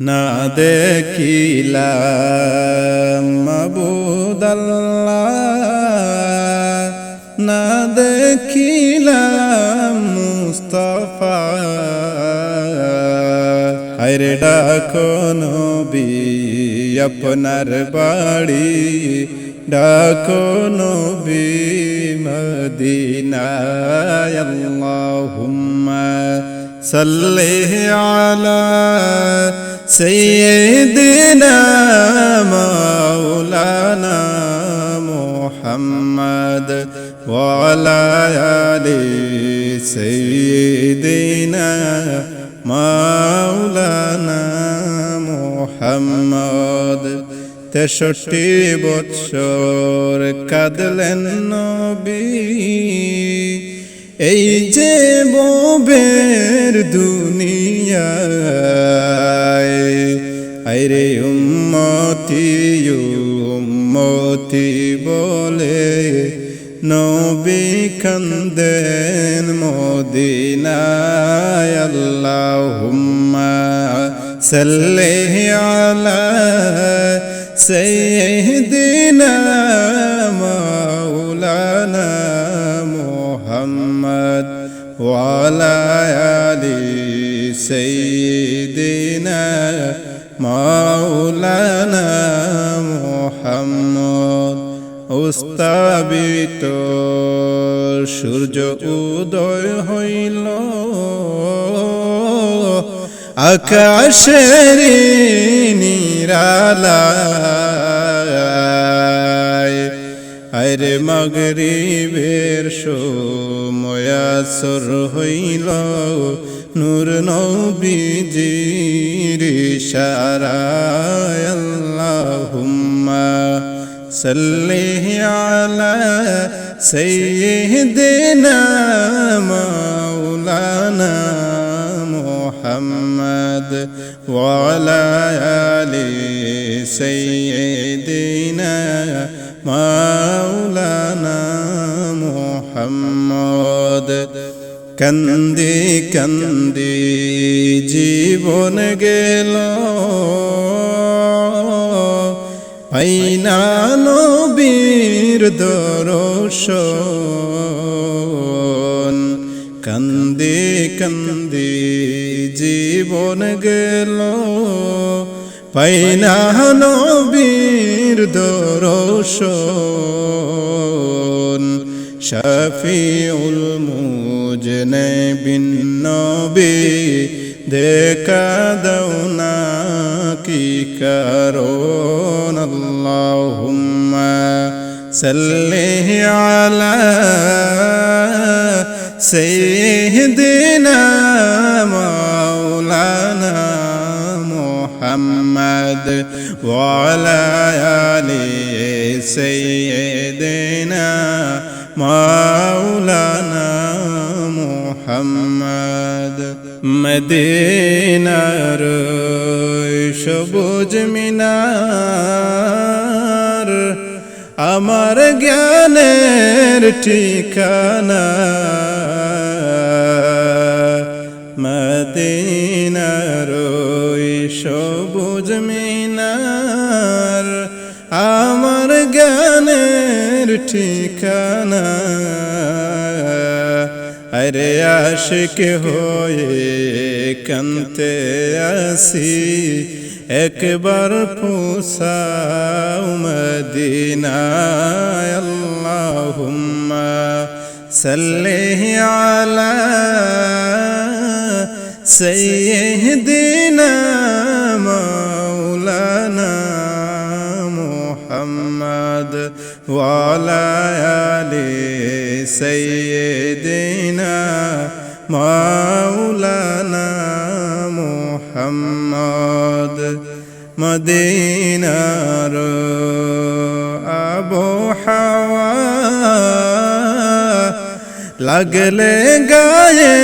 না দেখিলাম মাবুদাল্লাহ না দেখিলাম মুস্তফা। আরে ডাকো নবী, আপনার বাড়ি। ডাকো নবী, মদিনায় আল্লাহুম্মা সাল্লি আলা سيدنا مولانا محمد وعلى آل سيدنا مولانا محمد তেষট্টি বৎসর কাঁদলেন নবী এই যে ববের দুনিয়ায় হায়রে উম্মতি উম্মতি বলে নবী খন্দেন মদিনায় আল্লাহুম্মা সাল্লি আলা সাইয়্যিদিনা মাওলানা মুহাম্মদ ওয়া আলা আলি সাইয়্যিদিনা মাওলানা মোহাম্মদ উস্তাবিত। সূর্য উদয় হইল। আকাশের নিরালা আরে মগরিবের সময়াসর হইল। নূর নবীজির ইশারায় আল্লাহুম্মা সাল্লি আলা সাইয়্যিদিনা মাওলানা মুহাম্মদ ওয়া আলা আলি সাইয়্যিদিনা মাওলানা মুহাম্মদ কান্দি কান্দি জীবন গেল। পাইনা নবীর দর্শন। কান্দি কান্দি জীবন গেল। পাইনা নবীর দর্শন। شافيع المجنب النبي ديكا دونا كي كارون اللهم سله على سيدنا مولانا محمد وعلى آله سيدنا مولانا محمد মদিনার সবুজ মিনার আমার জ্ঞানের ঠিকানা মদিনার সবুজ মিনার আমার জ্ঞানের ঠিকানা। আরে আশিক হয়ে কানতে আসি, একবার পুষাও মদিনায়। আল্লাহুম্মা সাল্লি আলা সাইয়্যিদিনা وعلى آل سيدنا مولانا محمد মদিনার আবহাওয়া লাগলে গায়ে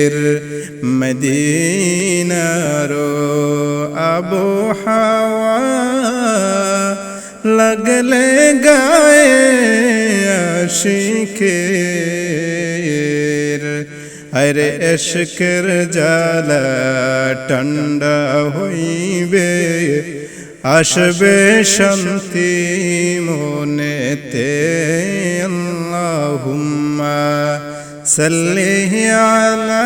আশিকের মদিনার আবহাওয়া লাগলে গায়ে আশিকের হরে এশকের জালা ঠান্ডা হইবে আসবে শান্তি মনেতে আল্লাহুম্মা সাল্লি আলা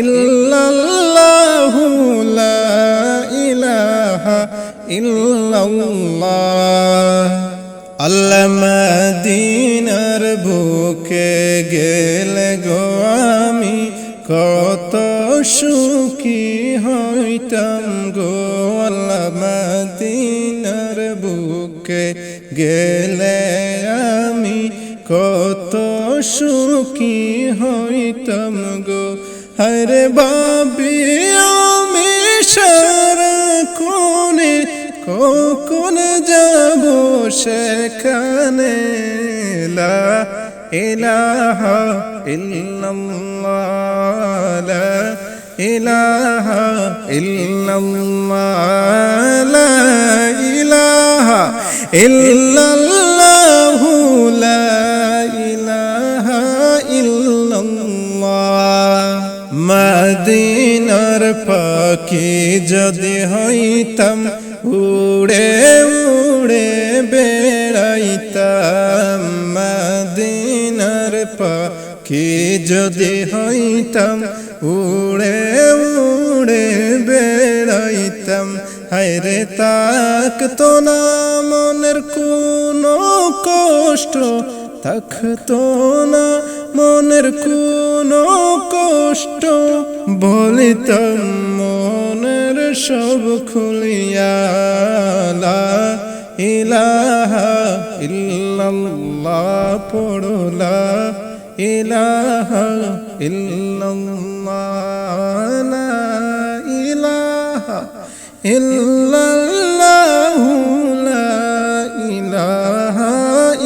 ইল্লাল্লাহু লা ইলাহা ইল্লাল্লাহ। আল্লাহ মদিনার বুকে গেলে গো আমি কত সুখী হইতাম গো। আল্লাহ মদিনার বুকে গেলে আমি কত সুখী হইতাম গো। হরে বাবি আমি সারা কোনে কখন যাব সেখানে? লা ইলাহা ইল্লাল্লাহ, লা ইলাহা ইল্লাল্লাহ, লা ইলাহা ইল্লাল্লাহ। পাখি যদি হইতাম, উড়ে উড়ে বেড়াইতাম। মদিনার পাখি যদি হইতাম, উড়ে উড়ে বেড়াইতাম। হায়রে তাক তো না মনের কোনো কষ্ট, থাকতো না মনের কোনো কষ্ট বলিতাম মনের সব খুলিয়া ইলাহা ইল্লাল্লাহ পড়লা ইলাহা ইল্লাল্লাহ ইলাহা ইল্লাল্লাহু, লা ইলাহা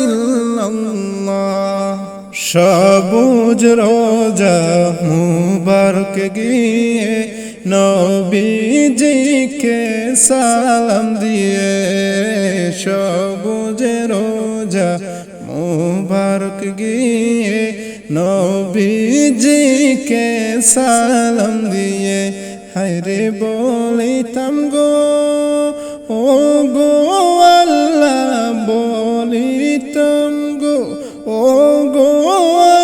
ইল্লাল্লাহ। সবুজ রোজা মুবারক গিয়ে নবীজিকে সালাম দিয়ে সবুজ রোজা মুবারক গিয়ে নবীজিকে সালাম দিয়ে হায়রে বলিতাম গো, ও গো আল্লাহ বলিতাম গো, ও গো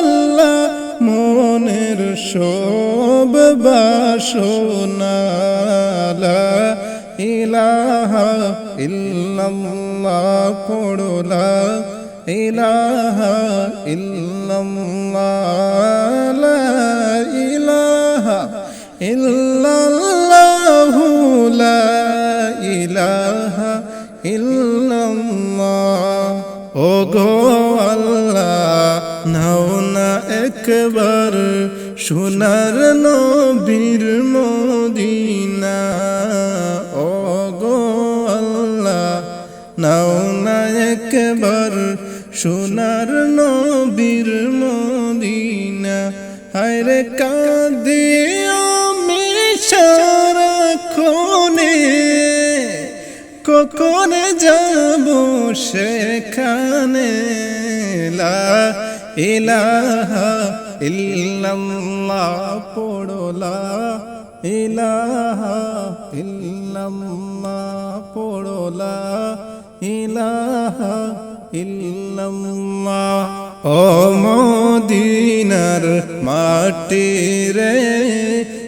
সব বাসনা লা ইলাহা ইল্লাল্লাহ পড়লা। ইলাহা ইল্লাল্লাহ, লা ইলাহা ইল্লাল্লাহু, লা ইলাহা ইল্লাল্লাহ। ও গো আল্লাহ, নাও না একবার সোনার নবীর মদিনা। ও গো আল্লাহ, নাও না একবার সোনার নবীর মদিনা। হায়রে কাঁদে খনে, কখন যাব সেখানে? লা ইলাহা ইল্লাল্লাহ পড়লা ইলাহা ইল্লাল্লাহ পড়লা ইলাহা ইল্লাল্লাহ। ও মদিনার মাটি রে,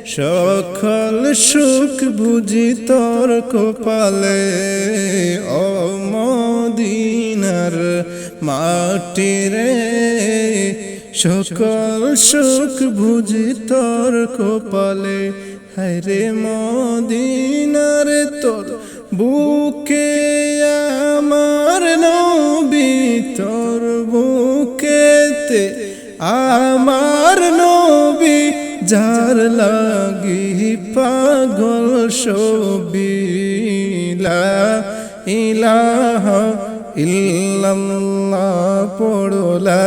সকল সুখ বুঝি তোর কপালে। ও মদিনার মাটি রে সকল সুখ বুঝি তোর কপালে হরে মদিনার তোর বুকে আমার নবী, তোর বুকেতে আমার নবী, যার লাগি পাগল সবিলা ইলাহা ইল্লাল্লাহ পড়লা